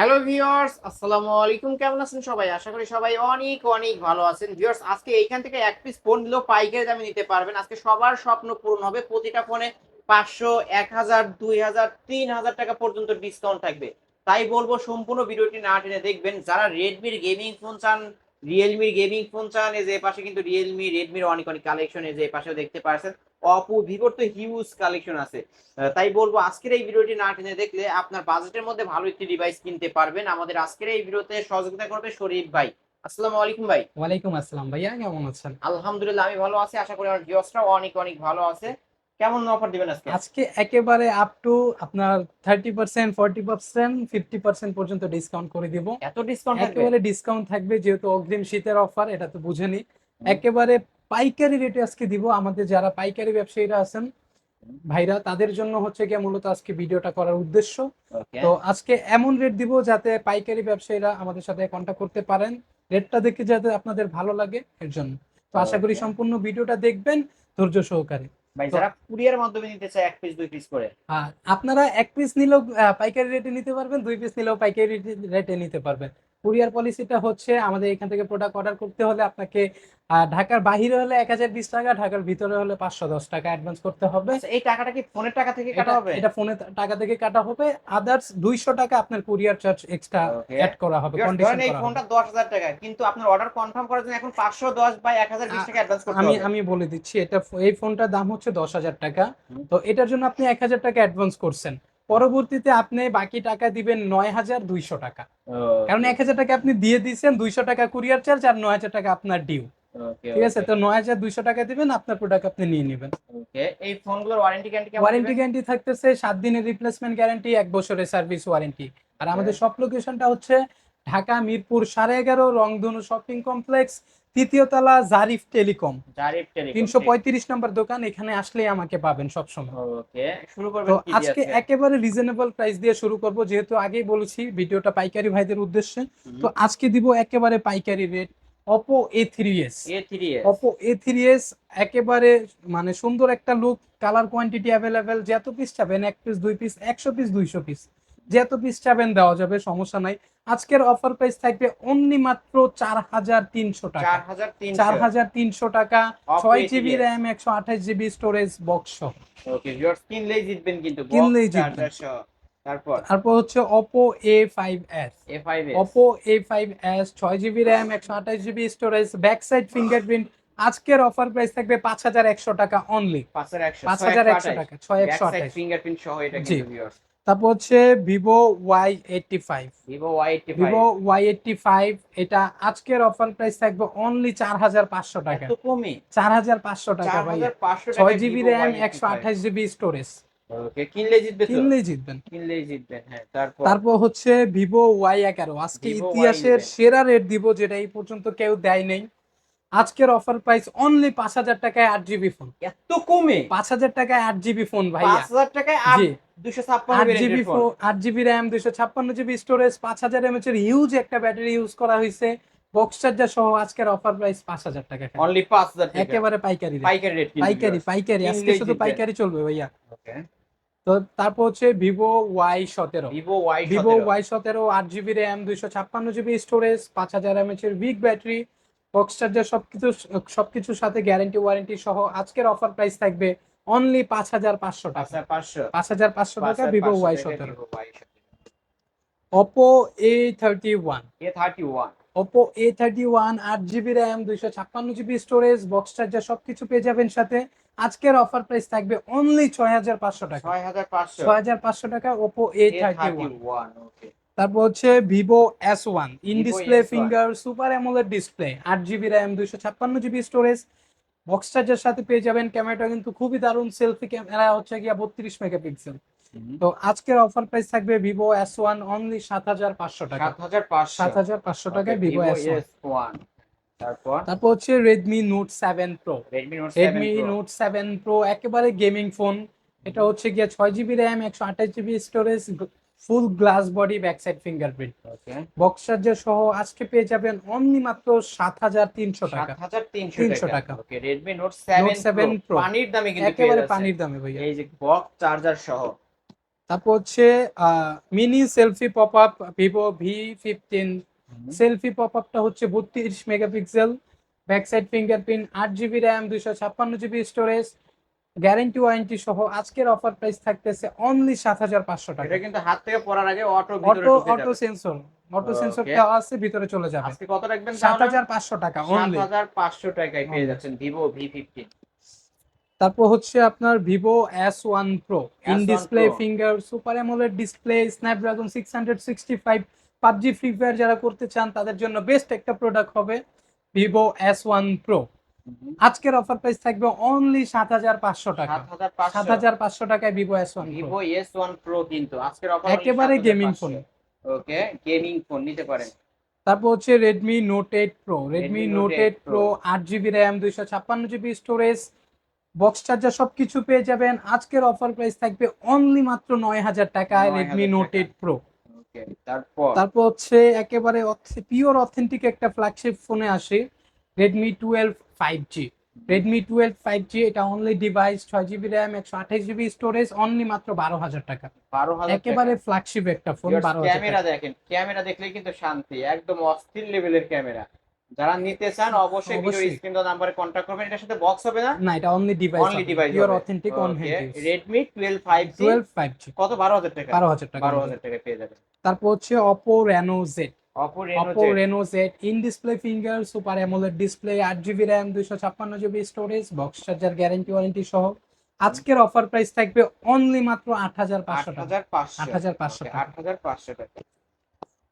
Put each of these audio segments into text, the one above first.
Hello viewers আসসালামু আলাইকুম কেমন আছেন সবাই? আশা করি সবাই অনেক অনেক ভালো আছেন। ভিউয়ার্স আজকে এইখান থেকে এক পিস ফোন দিলেও পাইকারি দামে নিতে পারবেন। আজকে সবার স্বপ্ন পূরণ হবে। প্রতিটা ফোনে পাঁচশো, এক হাজার, দুই হাজার, তিন হাজার টাকা পর্যন্ত ডিসকাউন্ট থাকবে। তাই বলব, সম্পূর্ণ ভিডিওটি না টেনে দেখবেন। যারা রেডমির গেমিং ফোন চান রিয়েলমির গেমিং ফোন চান, এই যে পাশে কিন্তু রিয়েলমি রেডমির অনেক অনেক কালেকশন এই যে পাশেও দেখতে পারছেন। অপো ভিভোর তো হিউজ কালেকশন আছে। তাই বলব আজকের এই ভিডিওটি না টেনে দেখলে আপনার বাজেটের মধ্যে ভালো একটি ডিভাইস কিনতে পারবেন। আমাদের আজকের এই ভিডিওতে সহযোগিতা করবে শরীফ ভাই। আসসালামু আলাইকুম ভাই। ওয়ালাইকুম আসসালাম ভাইয়া কেমন আছেন? আলহামদুলিল্লাহ আমি ভালো আছি। আশা করি আমার ভিউয়ার্সরাও অনেক অনেক ভালো আছে। কেমন অফার দিবেন আজকে? আজকে একেবারে আপ টু আপনার thirty percent forty percent fifty percent পর্যন্ত ডিসকাউন্ট করে দিব। এত ডিসকাউন্ট একেবারে ডিসকাউন্ট থাকবে যেহেতু অগ্রিম শীতের অফার এটা তো বুঝেনি। একেবারে পাইকারি রেটে আজকে দিব। আমাদের যারা পাইকারি ব্যবসায়ীরা আছেন ভাইরা তাদের জন্য হচ্ছে গিয়ে মূলত আজকে ভিডিওটা করার উদ্দেশ্য। তো আজকে এমন রেট দিব যাতে পাইকারি ব্যবসায়ীরা আমাদের সাথে কন্ট্যাক্ট করতে পারেন। রেটটা দেখে যাতে আপনাদের ভালো লাগে এর জন্য। তো আশা করি সম্পূর্ণ ভিডিওটা দেখবেন ধৈর্য সহকারে। ভাই যারা কুরিয়ার মাধ্যমে নিতে চায় এক পিস দুই পিস করে। আপনারা এক পিস নিলেও পাইকারি রেটে নিতে পারবেন দুই পিস নিলেও পাইকারি রেটে নিতে পারবেন। কুরিয়ার পলিসিটা হচ্ছে আমাদের এখান থেকে প্রোডাক্ট অর্ডার করতে হলে আপনাকে ঢাকার বাহিরে হলে এক হাজার বিশ টাকা ঢাকার ভিতরে হলে পাঁচশো দশ টাকা অ্যাডভান্স করতে হবে। আচ্ছা, এই টাকাটা কি ফোনের টাকা থেকে কাটা হবে? এটা ফোনের টাকা থেকে কাটা হবে। আদার্স দুইশো টাকা আপনার কুরিয়ার চার্জ এক্সট্রা অ্যাড করা হবে কন্ডিশন এই ফোনটা দশ হাজার টাকা কিন্তু আপনার অর্ডার কনফার্ম করার জন্য এখন পাঁচশো দশ বা এক হাজার বিশ টাকা অ্যাডভান্স করতে আমি আমি বলে দিচ্ছি এটা এই ফোনটার দাম হচ্ছে দশ হাজার টাকা। তো এটার জন্য আপনি এক হাজার টাকা অ্যাডভান্স করছেন। পরবর্তীতে আপনি বাকি টাকা দিবেন নয় হাজার দুইশো টাকা। কারণ এক হাজার টাকা আপনি দিয়ে দিয়েছেন দুইশো টাকা কুরিয়ার চার্জ আর নয় হাজার টাকা আপনার ডিউ ঠিক আছে? তো নয় হাজার দুইশো টাকা দিবেন আপনার প্রোডাক্ট আপনি নিয়ে নেবেন। এই ফোনগুলোর ওয়ারেন্টি গ্যারান্টি ওয়ারেন্টি গ্যারান্টি থাকতেছে সাত দিনের রিপ্লেসমেন্ট গ্যারান্টি এক বছরের সার্ভিস ওয়ারেন্টি আর আমাদের সব লোকেশনটা হচ্ছে ঢাকা মিরপুর সাড়ে এগারো রংধনু শপিং কমপ্লেক্স তৃতীয় তলা জারিফ টেলিকম। জারিফ টেলিকম, তিনশো। পঁয়ত্রিশ নম্বর দোকান এখানে আসলেই আমাকে পাবেন সবসময়। ওকে শুরু করবেন তো কি আজকে? একেবারে রিজনেবল প্রাইস দিয়ে শুরু করব যেহেতু আগেই বলেছি ভিডিওটা পাইকারি ভাইদের উদ্দেশ্যে। তো আজকে দিব একেবারে পাইকারি rate Oppo A three S A3s Oppo A three S একেবারে মানে সুন্দর একটা লুক কালার কোয়ান্টিটি অ্যাভেলেবেল যত পিস চাবেন এক পিস দুই পিস একশো পিস দুইশো পিস যত পিস চাবেন দেওয়া যাবে সমস্যা নাই। আজকের অফার প্রাইস থাকবে অনলি মাত্র চার হাজার তিনশো টাকা। চার হাজার তিনশো। টাকা ছয় জিবি র্যাম একশো আঠাশ জিবি স্টোরেজ বক্স কিনলেই জিতবেন কিন্তু কিনলেই জিতবেন। তারপর? তারপর হচ্ছে Oppo A five S A5s Oppo A five S ছয় জিবি র্যাম একশো আঠাশ GB storage back side fingerprint আজকের অফার প্রাইস থাকবে পাঁচ হাজার একশো টাকা অনলি পাঁচের একশো পাঁচ হাজার একশো টাকা ছয় একশো ব্যাক সাইড আঠাশ। ফিঙ্গারপ্রিন্ট সহ এটা। কিন্তু ভিউয়ার্স তারপর হচ্ছে Vivo Y eighty five Vivo Y85 Vivo Y eighty five এটা আজকের অফার প্রাইস থাকবে অনলি চার হাজার পাঁচশো টাকা। কমে চার হাজার পাঁচশো টাকা 4500 ছয় জিবি র্যাম একশো আঠাশ জিবি স্টোরেজ জিতবেন। জিতবেন হ্যাঁ তারপর? তারপর হচ্ছে ভিভো ওয়াই এগারো। আজকে ইতিহাসের সেরা রেট দিব যেটা এই পর্যন্ত কেউ দেয় নেই। আজকের অফার প্রাইস অনলি পাঁচ হাজার টাকায় আট জিবি ফোন এত কমে? পাঁচ হাজার টাকায় আট জিবি ফোন ভাই পাঁচ হাজার টাকায় আট জিবি র্যাম দুশো ছাপ্পান্ন জিবি স্টোরেজ পাঁচ হাজার এমএচ এর হিউজ একটা ব্যাটারি ইউজ করা হয়েছে বক্স চার্জার সহ আজকের অফার প্রাইস পাঁচ হাজার টাকা অনলি পাঁচ হাজার একেবারে পাইকারি পাইকারি পাইকারি পাইকারি। আজকে শুধু পাইকারি চলবে ভাইয়া। তো তারপর হচ্ছে ভিভো ওয়াই সতেরো। ভিভো ওয়াই ভিভো ওয়াই সতেরো আট জিবি র্যাম দুইশো ছাপ্পান্ন জিবি স্টোরেজ পাঁচ হাজার এমএচ এর বিগ ব্যাটারি বক্স চার্জার সবকিছু সবকিছুর সাথে গ্যারান্টি ওয়ারেন্টি সহ আজকের অফার প্রাইস থাকবে অনলি পাঁচ হাজার পাঁচশো টাকা। পাঁচ হাজার পাঁচশো। টাকা ভিভো ওয়াই সতেরো। Oppo A thirty one A thirty one Oppo A thirty one আট জিবি র্যাম দুইশো ছাপ্পান্ন জিবি স্টোরেজ বক্স চার্জার সবকিছু পেয়ে যাবেন সাথে। আজকের অফার প্রাইস থাকবে অনলি ছয় হাজার পাঁচশো টাকা। ছয় হাজার পাঁচশো। টাকা Oppo A thirty one okay তারপর হচ্ছে Vivo S one in display finger super AMOLED display আট জিবি র্যাম দুইশো ছাপ্পান্ন জিবি স্টোরেজ বক্স চার্জার সাথে পেয়ে যাবেন ক্যামেরাটা কিন্তু খুবই দারুণ সেলফি ক্যামেরা হচ্ছে গিয়া বত্রিশ মেগাপিক্সেল। তো আজকের অফার প্রাইস থাকবে ভিভো এস ওয়ান অনলি সাত হাজার পাঁচশো টাকা। সাত হাজার পাঁচশো। টাকায় ভিভো এস ওয়ান। তারপর? তারপর হচ্ছে Redmi Note seven Pro Redmi Note seven Pro একেবারে গেমিং ফোন এটা হচ্ছে গিয়া ছয় জিবি র্যাম একশো আঠাশ GB storage full glass body back side fingerprint. Box charger সহ আজকে পেয়ে যাবেন অমনি মাত্র সাত হাজার তিনশো টাকা। তিনশো টাকা। টাকা। রেডমি নোট সেভেন প্রো পানির দামে কিন্তু একেবারে পানির দামে ভাইয়া। এই যে বক্স চার্জার সহ। তারপর হচ্ছে mini selfie pop up Vivo V fifteen selfie pop আপটা হচ্ছে বত্রিশ মেগাপিক্সেল। ব্যাক সাইড ফিঙ্গারপ্রিন্ট আট জিবি র্যাম দুইশো ছাপ্পান্ন জিবি স্টোরেজ গ্যারেন্টি ওয়ারেন্টি সহ আজকের অফার প্রাইস থাকতেছে অনলি সাত হাজার পাঁচশো টাকা। এটা কিন্তু হাত থেকে পড়ার আগে auto auto auto sensor auto sensor. দেওয়া আছে ভিতরে চলে যাবে। আজকে কত রাখবেন সাত হাজার পাঁচশো টাকা সাত অনলি হাজার পাঁচশো টাকায় পেয়ে যাচ্ছেন ভিভো ভি ফিফটিন তারপর হচ্ছে আপনার Vivo S one Pro in display finger super AMOLED display Snapdragon six hundred sixty five PUBG Free Fire যারা করতে চান তাদের জন্য বেস্ট একটা প্রোডাক্ট হবে ভিভো এস ওয়ান প্রো আজকের অফার প্রাইস থাকবে অনলি সাত হাজার পাঁচশো টাকা। সাত হাজার পাঁচশো। টাকায় Vivo S one Vivo S one Pro কিন্তু। আজকের অফার একেবারে gaming phone okay gaming phone নিতে পারেন। তারপর হচ্ছে Redmi Note eight Pro Redmi Note eight Pro আট জিবি র্যাম দুইশো ছাপ্পান্ন জিবি স্টোরেজ বক্স চার্জার সবকিছু পেয়ে যাবেন। আজকের অফার প্রাইস থাকবে অনলি মাত্র নয় হাজার টাকায় রেডমি নোট এইট প্রো তারপর? তারপর হচ্ছে একেবারে পিওর অথেন্টিক একটা ফ্ল্যাগশিপ ফোনে আসে। Redmi twelve five G Redmi twelve five G এটা অনলি ডিভাইস ছয় জিবি র্যাম একশো আঠাশ জিবি স্টোরেজ অনলি মাত্র বারো হাজার টাকা। বারো হাজার একেবারে ফ্ল্যাগশিপ একটা ফোন বারো ক্যামেরা দেখেন ক্যামেরা দেখলে কিন্তু শান্তি একদম অস্থির লেভেলের ক্যামেরা যারা নিতে চান অবশ্যই ভিডিও। স্ক্রিন নাম্বারে কন্ট্যাক্ট করবেন। এটার সাথে বক্স হবে না? না এটা only device only device pure authentic on hand five G twelve five G কত? বারো হাজার টাকা। বারো হাজার টাকা। বারো হাজার টাকা পেয়ে যাবেন। তারপর হচ্ছে Oppo Reno Z Oppo Reno Z in display finger super AMOLED display আট জিবি র্যাম দুইশো ছাপ্পান্ন GB storage box charger guarantee warranty সহ। আজকের অফার প্রাইস থাকবে অনলি মাত্র আট হাজার পাঁচশো টাকা। হাজার পাঁচশো। 8,500 টাকা। আট হাজার পাঁচশো টাকা।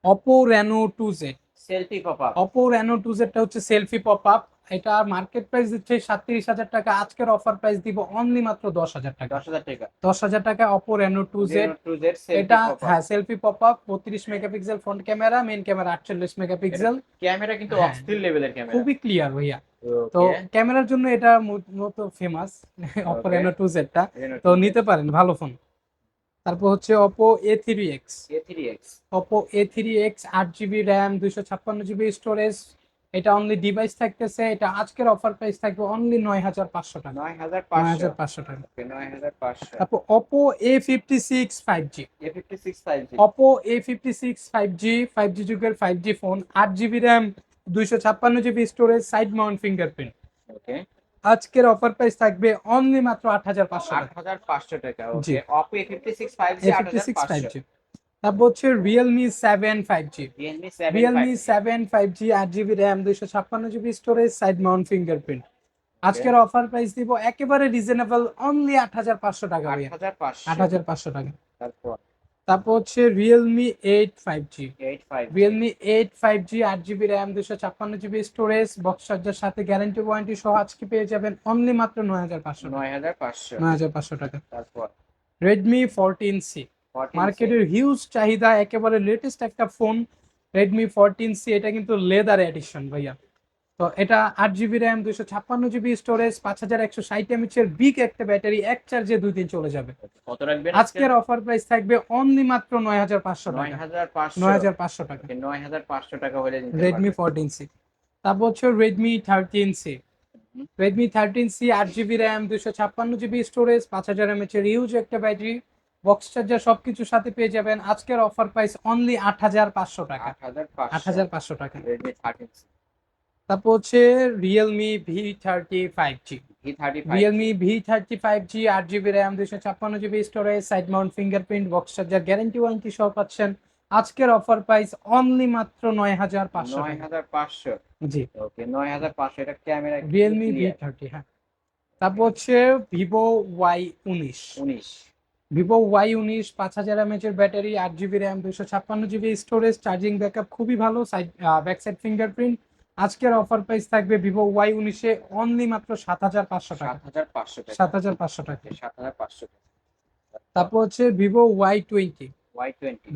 Oppo Reno two Z selfie pop up Oppo Reno two জেডটা হচ্ছে সেলফি পপ আপ এটা মার্কেট প্রাইস দিচ্ছে সাতত্রিশ হাজার টাকা। আজকের অফার প্রাইস দিব অনলি মাত্র দশ হাজার টাকা। দশ হাজার টাকা। দশ হাজার টাকা অপো রেনো টু জেড। এটা হ্যাঁ সেলফি পপ আপ বত্রিশ megapixel front camera main camera আটচল্লিশ মেগাপিক্সেল। ক্যামেরা কিন্তু। অস্থির লেভেলের ক্যামেরা খুবই ক্লিয়ার ভাইয়া। তো ক্যামেরার জন্য এটা মূলত ফেমাস অপো. রেনো টু জেডটা তো নিতে পারেন ভালো ফোন তারপর হচ্ছে Oppo A three X A three X Oppo A three X আট জিবি র্যাম দুইশো ছাপ্পান্ন জিবি স্টোরেজ এটা অনলি ডিভাইস থাকতেছে এটা আজকের অফার প্রাইস থাকবে অনলি নয় হাজার পাঁচশো টাকা। নয় হাজার নয় পাঁচশো হাজার পাঁচশো টাকা। নয় হাজার পাঁচশো। তারপর G Oppo A fifty six five G five G যুগের ফাইভ জি ফোন আট জিবি র্যাম দুইশো ছাপ্পান্ন GB storage side mount fingerprint okay আজকের অফার প্রাইস থাকবে অনলি মাত্র আট হাজার পাঁচশো আট টাকা। Okay Oppo A fifty six five G A আট ফিফটি হাজার সিক্স ফাইভ পাঁচশো। জি তারপর হচ্ছে Realme seven five G Realme seven Realme seven five G আট জিবি র্যাম দুইশো ছাপ্পান্ন GB storage side mount fingerprint আজকের অফার প্রাইস দিব একেবারে রিজনেবল অনলি আট হাজার পাঁচশো টাকা আট ভাইয়া হাজার পাঁচশো। আট হাজার পাঁচশো টাকা। তারপর। তারপর হচ্ছে Realme eight five G Realme eight five G আট জিবি র্যাম দুশো ছাপ্পান্ন জিবি স্টোরেজ বক্স চার্জার সাথে গ্যারান্টি ওয়ারেন্টি সহ আজকে পেয়ে যাবেন অনলি মাত্র নয় হাজার পাঁচশো নয় হাজার পাঁচশো। নয় হাজার পাঁচশো টাকা। তারপর? রেডমি ফোরটিন সি মার্কেটের হিউজ চাহিদা একেবারে লেটেস্ট একটা ফোন রেডমি ফোরটিন সি এটা কিন্তু লেদার এডিশন ভাইয়া। তো এটা আট জিবি র্যাম দুইশো ছাপ্পান্ন জিবি স্টোরেজ পাঁচ হাজার একশো ষাট এমএচের বিগ একটা ব্যাটারি এক চার্জে দুই দিন চলে যাবে। কত রাখবেন আজকের অফার প্রাইস থাকবে অনলি মাত্র নয় হাজার পাঁচশো নয় টাকা হাজার পাঁচশো। নয় হাজার পাঁচশো টাকা। নয় হাজার পাঁচশো টাকা হলে রেডমি ফোরটিন সি তারপর হচ্ছে Redmi thirteen C Redmi thirteen C আট জিবি র্যাম দুশো ছাপ্পান্ন জিবি স্টোরেজ পাঁচ হাজার এমএচের ইউজ একটা ব্যাটারি বক্স চার্জার সবকিছুর সাথে পেয়ে যাবেন। আজকের অফার প্রাইস অনলি আট হাজার পাঁচশো টাকা। আট হাজার পাঁচশো। হাজার পাঁচশো টাকা। রেডমি থার্টিন তারপর হচ্ছে Realme V thirty five G Realme V thirty five G আট জিবি র্যাম দুশো ছাপ্পান্ন GB storage side mount fingerprint box charger guarantee warranty সহ পাচ্ছেন। আজকের অফার প্রাইস অনলি মাত্র নয় হাজার পাঁচশো নয় হাজার পাঁচশো। জি। ওকে নয় হাজার পাঁচশো এটা ক্যামেরা রিয়েলমি ভি থার্টি হ্যাঁ। তারপর হচ্ছে ভিভো ওয়াই উনিশ উনিশ। ভিভো ওয়াই উনিশ পাঁচ হাজার এমএচ এর ব্যাটারি আট জিবি র্যাম দুশো ছাপ্পান্ন জিবি স্টোরেজ চার্জিং ব্যাকআপ খুবই ভালো সাইড ব্যাক সাইড ফিঙ্গারপ্রিন্ট আজকের অফার প্রাইস থাকবে ভিভো ওয়াই উনিশে অনলি মাত্র সাত হাজার পাঁচশো সাত টাকা হাজার পাঁচশো টাকা। সাত হাজার পাঁচশো টাকা। সাত হাজার পাঁচশো টাকা। তারপর হচ্ছে Vivo Y twenty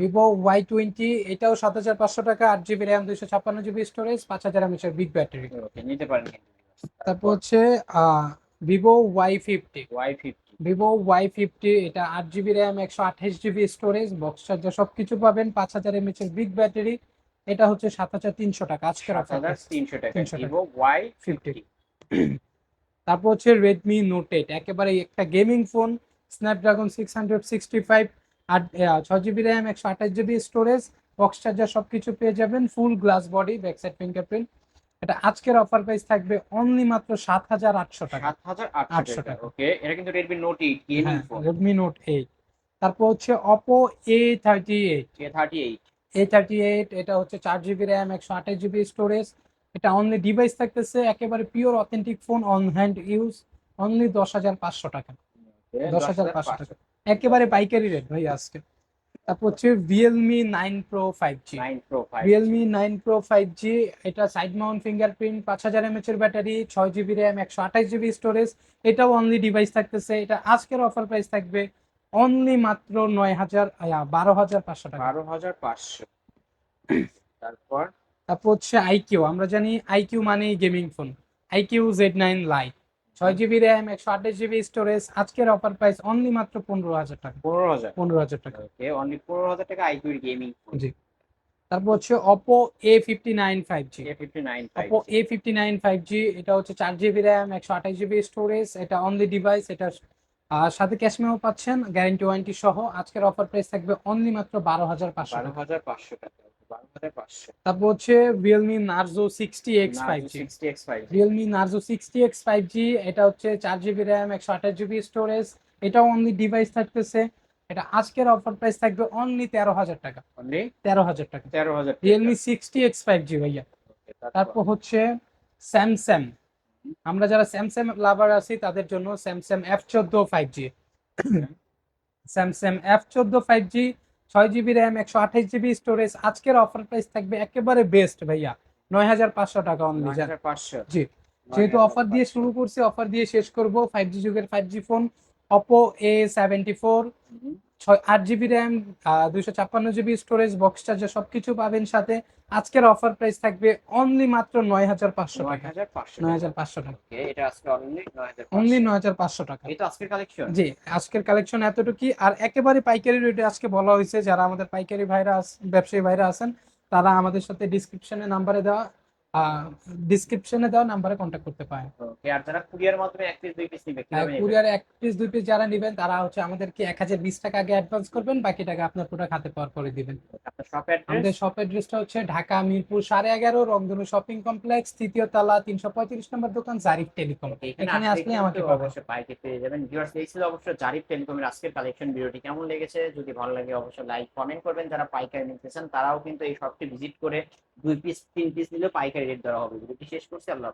Vivo Y twenty এটাও সাত হাজার পাঁচশো টাকা আট জিবি র্যাম দুশো ছাপ্পান্ন জিবি স্টোরেজ পাঁচ হাজার এমএচ এর বিগ ব্যাটারি ওকে নিতে পারেন তারপর হচ্ছে Vivo Y fifty Y fifty Vivo Y fifty এটা আট জিবি র্যাম একশো আঠাশ জিবি স্টোরেজ বক্স চার্জার সবকিছু পাবেন পাঁচ হাজার এমএচ এর বিগ ব্যাটারি এটা হচ্ছে সাত হাজার তিনশো টাকা আজকের অফার তিনশো টাকা 300 ভিভো ওয়াই ফিফটি তারপর হচ্ছে রেডমি নোট এইট একেবারে একটা gaming phone Snapdragon six hundred sixty five আট ছয় জিবি র্যাম একশো আঠাশ জিবি স্টোরেজ বক্স চার্জার সবকিছু পেয়ে যাবেন full glass body back side fingerprint এটা আজকের অফার প্রাইস থাকবে অনলি মাত্র সাত হাজার আটশো টাকা। সাত হাজার আটশো টাকা। ওকে এটা কিন্তু Redmi note eight Redmi note eight তারপর হচ্ছে Oppo A thirty eight A thirty eight A thirty eight এটা হচ্ছে চার জিবি র্যাম একশো আঠাশ জিবি স্টোরেজ এটা অনলি ডিভাইস থাকতেছে একেবারে pure authentic phone on hand use only দশ হাজার পাঁচশো টাকা। দশ হাজার পাঁচশো। টাকা। একেবারে পাইকারি রেট ভাই আজকে। তারপর হচ্ছে Realme nine pro five G Realme nine pro five G এটা সাইড মাউন্ট ফিঙ্গারপ্রিন্ট পাঁচ হাজার এমএচ এর ব্যাটারি ছয় জিবি র্যাম একশো আঠাশ জিবি স্টোরেজ এটাও অনলি ডিভাইস থাকতেছে। এটা আজকের অফার প্রাইস থাকবে অনলি মাত্র নয় হাজার বারো হাজার পাঁচশো টাকা। বারো হাজার পাঁচশো। তারপর? তারপর হচ্ছে আইকিউ আমরা জানি আইকিউ মানে gaming phone iQOO Z nine lite ছয় জিবি র্যাম একশো আঠাশ জিবি স্টোরেজ আজকের অফার প্রাইস অনলি মাত্র পনেরো হাজার টাকা। পনেরো হাজার। পনেরো হাজার টাকা। ওকে অনলি পনেরো হাজার টাকা আইকিউ গেমিং ফোন জি। তারপর হচ্ছে Oppo A fifty nine five G A fifty nine Oppo A fifty nine five G এটা হচ্ছে চার জিবি র্যাম একশো আঠাশ জিবি স্টোরেজ এটা অনলি ডিভাইস এটা আর সাথে ক্যাশমেও পাচ্ছেন গ্যারান্টি ওয়ারেন্টি সহ আজকের অফার প্রাইস থাকবে অনলি মাত্র বারো হাজার পাঁচশো বারো টাকা হাজার পাঁচশো। টাকা তারপর হচ্ছে Realme Narzo sixty X five G Realme Narzo sixty X five G এটা হচ্ছে চার জিবি র্যাম একশো আঠাশ জিবি স্টোরেজ এটাও অনলি ডিভাইস থাকতেছে। এটা আজকের অফার প্রাইস থাকবে অনলি তেরো হাজার টাকা। অনলি তেরো হাজার টাকা। তেরো হাজার Realme sixty X five G ভাইয়া। তারপর? হচ্ছে স্যামসাং আমরা যারা স্যামসাং লাভার আছি তাদের জন্য স্যামসাং এফ চোদ্দ ফাইভ জি স্যামসাং এফ চোদ্দ ফাইভ জি ছয় জিবি র্যাম একশো আঠাশ জিবি স্টোরেজ আজকের অফার প্রাইস থাকবে একেবারে বেস্ট ভাইয়া। নয় হাজার পাঁচশো টাকা অনলি পাঁচশো। জি। যেহেতু অফার দিয়ে শুরু করছি অফার দিয়ে শেষ করব ফাইভ জি যুগের five G phone Oppo A seventy four ছয় আট জিবি র্যাম দুইশো ছাপ্পান্ন জিবি স্টোরেজ বক্স চার্জার সবকিছু পাবেন সাথে। আজকের অফার প্রাইস থাকবে অনলি মাত্র নয় হাজার পাঁচশো টাকা। নয় হাজার পাঁচশো টাকা। এটা আজকে অনলি নয় হাজার পাঁচশো। টাকা। আজকের কালেকশন জি আজকের কালেকশন এতটুকুই। আর একেবারে পাইকারি রেটে আজকে বলা হয়েছে যারা আমাদের পাইকারি ভাইরা ব্যবসায়ী ভাইরা আছেন তারা আমাদের সাথে ডিসক্রিপশনে নাম্বারে দেওয়া ডিসক্রিপশনে দেওয়া নাম্বারে কন্ট্যাক্ট করতে পারেন। ওকে আর যারা কুরিয়ার মাধ্যমে এক পিস দুই পিস নিবে কীভাবে? কুরিয়ারে এক পিস দুই পিস যারা নেবেন তারা হচ্ছে আমাদেরকে এক হাজার বিশ টাকা আগে অ্যাডভান্স করবেন বাকি টাকা আপনার প্রোডাক্ট হাতে পাওয়ার পরে দিবেন। আপনার শপ আমাদের শপ অ্যাড্রেসটা হচ্ছে ঢাকা মিরপুর সাড়ে এগারো রংধনু শপিং কমপ্লেক্স তৃতীয় তলা তিনশো পঁয়ত্রিশ নম্বর দোকান জারিফ টেলিকম। এখানে আসলে আমাকে পাবেন অবশ্যই পাইকে পেয়ে যাবেন। ভিউয়ার্স এই ছিল অবশ্যই জারিফ টেলিকমের আজকের কালেকশন ভিডিওটি কেমন লেগেছে? যদি ভালো লাগে অবশ্যই লাইক কমেন্ট করবেন। যারা পাইকারি নিতে চান তারাও কিন্তু এই শপটি ভিজিট করে দুই পিস তিন পিস নিলে পাইকারি রেট দেওয়া হবে। ভিডিওটি শেষ করছি আল্লাহ